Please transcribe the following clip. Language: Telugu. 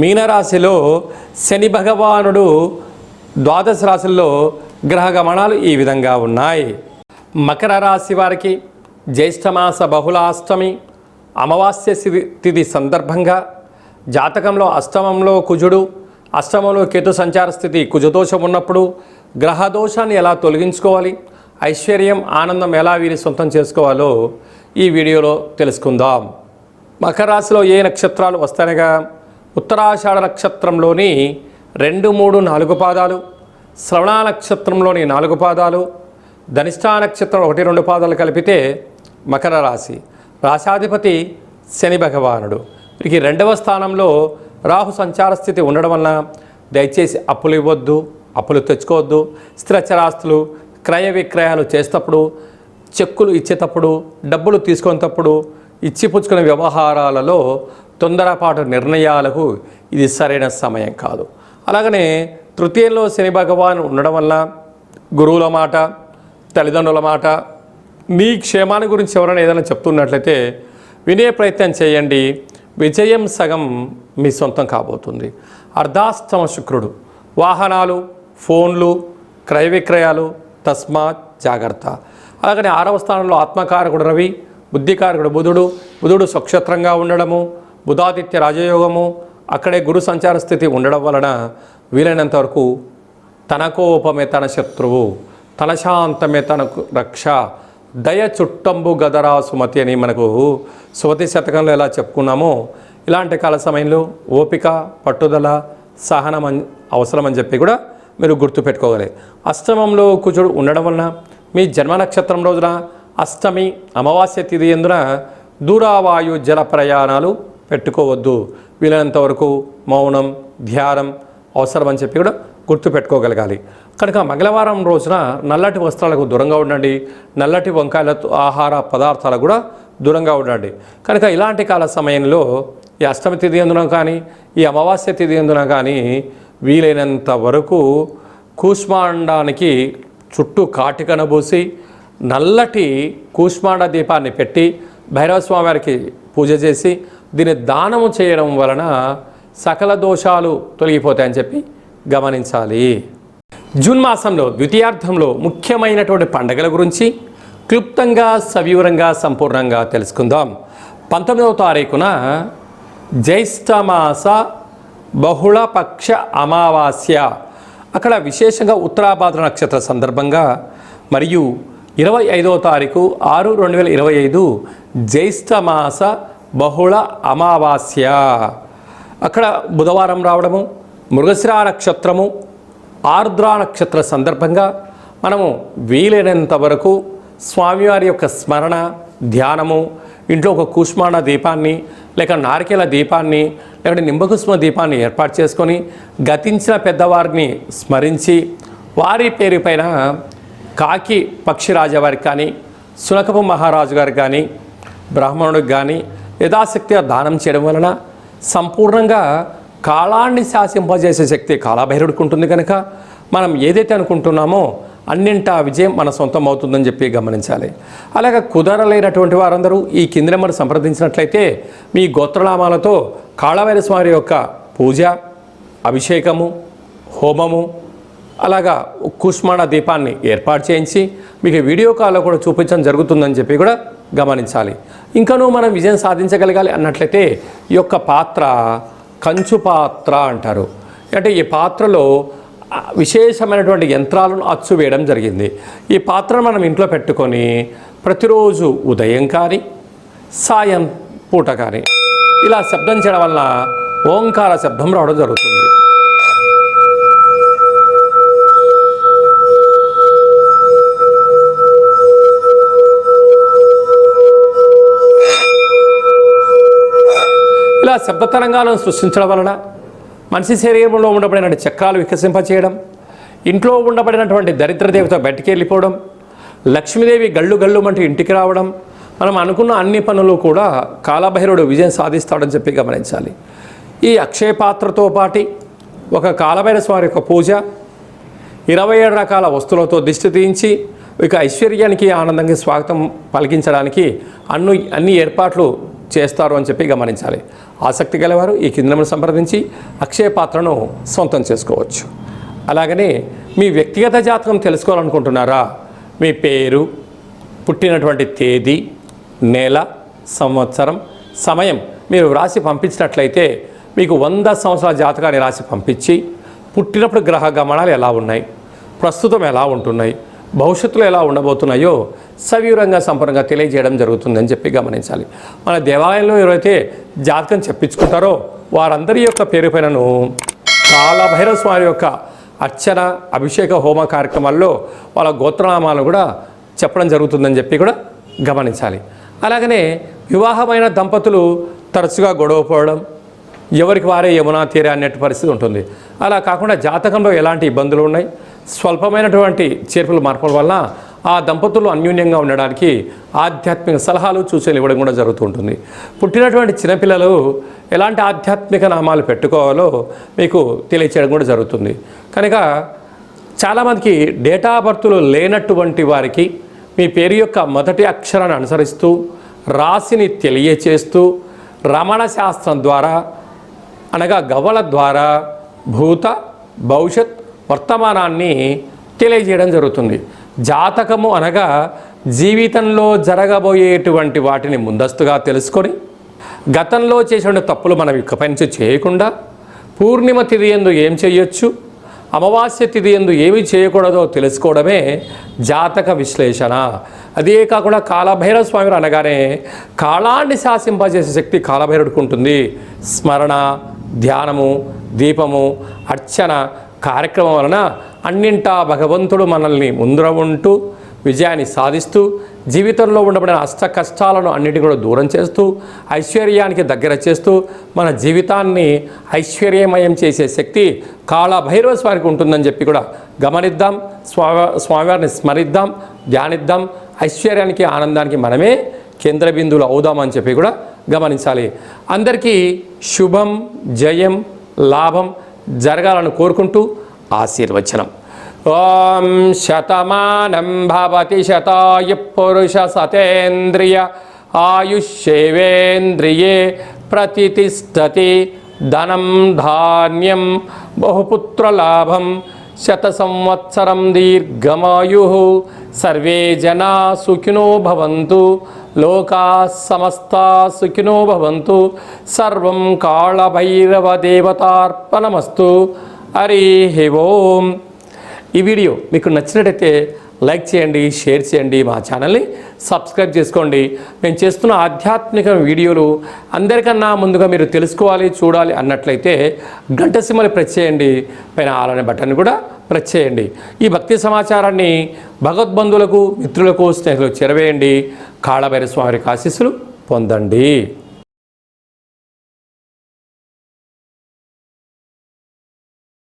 మీనరాశిలో శని భగవానుడు ద్వాదశ రాశుల్లో గ్రహ గమనాలు ఈ విధంగా ఉన్నాయి. మకర రాశి వారికి జ్యేష్ఠమాస బహుళాష్టమి అమావాస్య తిథి సందర్భంగా జాతకంలో అష్టమంలో కుజుడు అష్టమంలో కేతు సంచార స్థితి కుజదోషం ఉన్నప్పుడు గ్రహదోషాన్ని ఎలా తొలగించుకోవాలి ఐశ్వర్యం ఆనందం ఎలా వీరి సొంతం చేసుకోవాలో ఈ వీడియోలో తెలుసుకుందాం. మకర రాశిలో ఏ నక్షత్రాలు వస్తాయనగా ఉత్తరాషాఢ నక్షత్రంలోని రెండు మూడు నాలుగు పాదాలు శ్రవణ నక్షత్రంలోని నాలుగు పాదాలు ధనిష్టా నక్షత్రం ఒకటి రెండు పాదాలు కలిపితే మకర రాశి. రాశాధిపతి శని భగవానుడు. వీరికి రెండవ స్థానంలో రాహు సంచార స్థితి ఉండడం వలన దయచేసి అప్పులు ఇవ్వద్దు అప్పులు తెచ్చుకోవద్దు. స్థిరచరాస్తులు క్రయ విక్రయాలు చేసేటప్పుడు చెక్కులు ఇచ్చేటప్పుడు డబ్బులు తీసుకునేటప్పుడు ఇచ్చిపుచ్చుకునే వ్యవహారాలలో తొందరపాటు నిర్ణయాలకు ఇది సరైన సమయం కాదు. అలాగనే తృతీయంలో శని భగవాన్ ఉండడం వల్ల గురువుల మాట తల్లిదండ్రుల మాట మీ క్షేమాన్ని గురించి ఎవరైనా ఏదైనా చెప్తున్నట్లయితే వినే ప్రయత్నం చేయండి. విజయం సగం మీ సొంతం కాబోతుంది. అర్ధాష్టమ శుక్రుడు. వాహనాలు ఫోన్లు క్రయ విక్రయాలు తస్మాత్ జాగ్రత్త. అలాగనే ఆరవ స్థానంలో ఆత్మకారకుడు రవి బుద్ధికారకుడు బుధుడు. బుధుడు స్వక్షత్రంగా ఉండడము బుధాదిత్య రాజయోగము అక్కడే గురు సంచార స్థితి ఉండడం వలన వీలైనంత వరకు తన కోపమే తన శత్రువు తన శాంతమే తనకు రక్ష దయ చుట్టంబు గదరా సుమతి అని మనకు సుమతి శతకంలో ఎలా చెప్పుకున్నామో ఇలాంటి కాల సమయంలో ఓపిక పట్టుదల సహనం అవసరం అని చెప్పి కూడా మీరు గుర్తుపెట్టుకోగలరు. అష్టమంలో కుజుడు ఉండడం వలన మీ జన్మ నక్షత్రం రోజున అష్టమి అమావాస్య తిథి ఎందున దూరావాయు జల ప్రయాణాలు పెట్టుకోవద్దు. వీలైనంత వరకు మౌనం ధ్యానం అవసరం అని చెప్పి కూడా గుర్తుపెట్టుకోగలగాలి కనుక మంగళవారం రోజున నల్లటి వస్త్రాలకు దూరంగా ఉండండి. నల్లటి వంకాయలతో ఆహార పదార్థాలకు కూడా దూరంగా ఉండండి. కనుక ఇలాంటి కాల సమయంలో ఈ అష్టమి తిథి ఎందున కానీ ఈ అమావాస్య తిథి ఎందున కానీ వీలైనంత వరకు కూష్మాండానికి చుట్టూ కాటికన పూసి నల్లటి కూష్మాండ దీపాన్ని పెట్టి భైరవస్వామి వారికి పూజ చేసి దీన్ని దానము చేయడం వలన సకల దోషాలు తొలగిపోతాయని చెప్పి గమనించాలి. జూన్ మాసంలో ద్వితీయార్థంలో ముఖ్యమైనటువంటి పండగల గురించి క్లుప్తంగా సవివరంగా సంపూర్ణంగా తెలుసుకుందాం. పంతొమ్మిదవ తారీఖున జ్యేష్ఠమాస బహుళపక్ష అమావాస్య. అక్కడ విశేషంగా ఉత్తరాభాద్ర నక్షత్ర సందర్భంగా మరియు ఇరవై ఐదవ తారీఖు ఆరు రెండు వేల ఇరవై ఐదు జ్యేష్ఠమాస బహుళ అమావాస్య. అక్కడ బుధవారం రావడము మృగశిరా నక్షత్రము ఆర్ద్రా నక్షత్ర సందర్భంగా మనము వీలైనంత వరకు స్వామివారి యొక్క స్మరణ ధ్యానము ఇంట్లో ఒక కూష్మాణ దీపాన్ని లేక నారికేల దీపాన్ని లేకుంటే నింబకుష్మ దీపాన్ని ఏర్పాటు చేసుకొని గతించిన పెద్దవారిని స్మరించి వారి పేరు పైన కాకి పక్షిరాజవారికి కానీ సునకపు మహారాజు గారికి కానీ బ్రాహ్మణుడికి కానీ యథాశక్తిగా దానం చేయడం వలన సంపూర్ణంగా కాలాన్ని శాసింపజేసే శక్తి కాలాభైరుడికి ఉంటుంది కనుక మనం ఏదైతే అనుకుంటున్నామో అన్నింటా విజయం మన సొంతం అవుతుందని చెప్పి గమనించాలి. అలాగే కుదరలేనటువంటి వారందరూ ఈ కింది నెంబర్ సంప్రదించినట్లయితే మీ గోత్రనామాలతో కాళభైర వారి యొక్క పూజ అభిషేకము హోమము అలాగా కుష్మాణ దీపాన్ని ఏర్పాటు చేయించి మీకు వీడియో కాల్లో కూడా చూపించడం జరుగుతుందని చెప్పి కూడా గమనించాలి. ఇంకనూ మనం విజయం సాధించగలగాలి అన్నట్లయితే ఈ యొక్క పాత్ర కంచు పాత్ర అంటారు. అంటే ఈ పాత్రలో విశేషమైనటువంటి యంత్రాలను అచ్చు వేయడం జరిగింది. ఈ పాత్రను మనం ఇంట్లో పెట్టుకొని ప్రతిరోజు ఉదయం కానీ సాయం పూట కానీ ఇలా శబ్దం చేయడం వల్ల ఓంకార శబ్దం రావడం జరుగుతుంది. ఇలా శబ్ద తరంగాలను సృష్టించడం వలన మనిషి శరీరంలో ఉండబడిన చక్రాలు వికసింపచేయడం ఇంట్లో ఉండబడినటువంటి దరిద్ర దేవత బయటికి వెళ్ళిపోవడం లక్ష్మీదేవి గళ్ళు గళ్ళు అంటూ ఇంటికి రావడం మనం అనుకున్న అన్ని పనులు కూడా కాలభైరవుడు విజయం సాధిస్తాడని చెప్పి గమనించాలి. ఈ అక్షయ పాత్రతో పాటి ఒక కాలభైర స్వామి యొక్క పూజ ఇరవై ఏడు రకాల వస్తువులతో దిష్టి తీయించి ఇక ఐశ్వర్యానికి ఆనందంగా స్వాగతం పలికించడానికి అన్ని అన్ని ఏర్పాట్లు చేస్తారు అని చెప్పి గమనించాలి. ఆసక్తి గలవారు ఈ కిందను సంప్రదించి అక్షయ పాత్రను సొంతం చేసుకోవచ్చు. అలాగనే మీ వ్యక్తిగత జాతకం తెలుసుకోవాలనుకుంటున్నారా? మీ పేరు పుట్టినటువంటి తేదీ నెల సంవత్సరం సమయం మీరు వ్రాసి పంపించినట్లయితే మీకు వంద సంవత్సరాల జాతకాన్ని రాసి పంపించి పుట్టినప్పుడు గ్రహ గమనాలు ఎలా ఉన్నాయి? ప్రస్తుతం ఎలా ఉంటున్నాయి? భవిష్యత్తులో ఎలా ఉండబోతున్నాయో సవివరంగా సంపూర్ణంగా తెలియజేయడం జరుగుతుందని చెప్పి గమనించాలి. మన దేవాలయంలో ఎవరైతే జాతకం చెప్పించుకుంటారో వారందరి యొక్క పేరు పైనను కాలభైరవ స్వామి యొక్క అర్చన అభిషేక హోమ కార్యక్రమాల్లో వాళ్ళ గోత్రనామాలు కూడా చెప్పడం జరుగుతుందని చెప్పి కూడా గమనించాలి. అలాగనే వివాహమైన దంపతులు తరచుగా గొడవ ఎవరికి వారే యమునా తీరే అన్నట్టు పరిస్థితి ఉంటుంది. అలా కాకుండా జాతకంలో ఎలాంటి ఇబ్బందులు ఉన్నాయి? స్వల్పమైనటువంటి చేర్పులు మార్పుల వల్ల ఆ దంపతులు అన్యోన్యంగా ఉండడానికి ఆధ్యాత్మిక సలహాలు సూచనలు ఇవ్వడం కూడా జరుగుతూ ఉంటుంది. పుట్టినటువంటి చిన్నపిల్లలు ఎలాంటి ఆధ్యాత్మిక నామాలు పెట్టుకోవాలో మీకు తెలియచేయడం కూడా జరుగుతుంది. కనుక చాలామందికి డేటా బర్త్లు లేనటువంటి వారికి మీ పేరు యొక్క మొదటి అక్షరాన్ని అనుసరిస్తూ రాశిని తెలియచేస్తూ రమణ శాస్త్రం ద్వారా అనగా గవల ద్వారా భూత భవిష్యత్ వర్తమానాన్ని తెలియజేయడం జరుగుతుంది. జాతకము అనగా జీవితంలో జరగబోయేటువంటి వాటిని ముందస్తుగా తెలుసుకొని గతంలో చేసిన తప్పులు మనం ఇకపై నుంచి చేయకుండా పూర్ణిమ తిథి ఎందు ఏం చేయొచ్చు అమావాస్య తిథి ఎందు ఏమి చేయకూడదో తెలుసుకోవడమే జాతక విశ్లేషణ. అదే కాకుండా కాలభైరవ స్వామి అనగానే కాలాన్ని శాసింపజేసే శక్తి కాలభైరుడికి ఉంటుంది. స్మరణ ధ్యానము దీపము అర్చన కార్యక్రమం వలన అన్నింటా భగవంతుడు మనల్ని ముందర ఉంటూ విజయాన్ని సాధిస్తూ జీవితంలో ఉండబడిన అష్ట కష్టాలను అన్నిటి కూడా దూరం చేస్తూ ఐశ్వర్యానికి దగ్గర చేస్తూ మన జీవితాన్ని ఐశ్వర్యమయం చేసే శక్తి కాళభైరవ స్వామికి ఉంటుందని చెప్పి కూడా గమనిద్దాం. స్వామి స్వామివారిని స్మరిద్దాం ధ్యానిద్దాం. ఐశ్వర్యానికి ఆనందానికి మనమే కేంద్ర బిందువులు అవుదామని చెప్పి కూడా గమనించాలి. అందరికీ శుభం జయం లాభం. జరగాలని కోరుకుంటూ ఆశీర్వచనం. ఓం శతమానం భవతి శతాయు పురుష సతేంద్రియ ఆయుష్యేవేంద్రియే ప్రతిష్టతి ధనం ధాన్యం బహుపుత్రలాభం శత సంవత్సరం దీర్ఘమాయు. సర్వే జనా సుఖినో భవంతు లోకా సమస్త సుఖినో భవంతు. సర్వం కాళభైరవ దేవతార్పణమస్తు హరి ఓం. ఈ వీడియో మీకు నచ్చినట్టయితే లైక్ చేయండి షేర్ చేయండి మా ఛానల్ని సబ్స్క్రైబ్ చేసుకోండి. మేము చేస్తున్న ఆధ్యాత్మిక వీడియోలు అందరికన్నా ముందుగా మీరు తెలుసుకోవాలి చూడాలి అన్నట్లయితే గంట సిమ్మని ప్రెస్ చేయండి. పైన ఆలనే బటన్ కూడా ప్రెస్ చేయండి. ఈ భక్తి సమాచారాన్ని భగవద్బంధువులకు మిత్రులకు స్నేహితులకు చెరవేయండి. కాళభైర స్వామి ఆశీస్సులు పొందండి.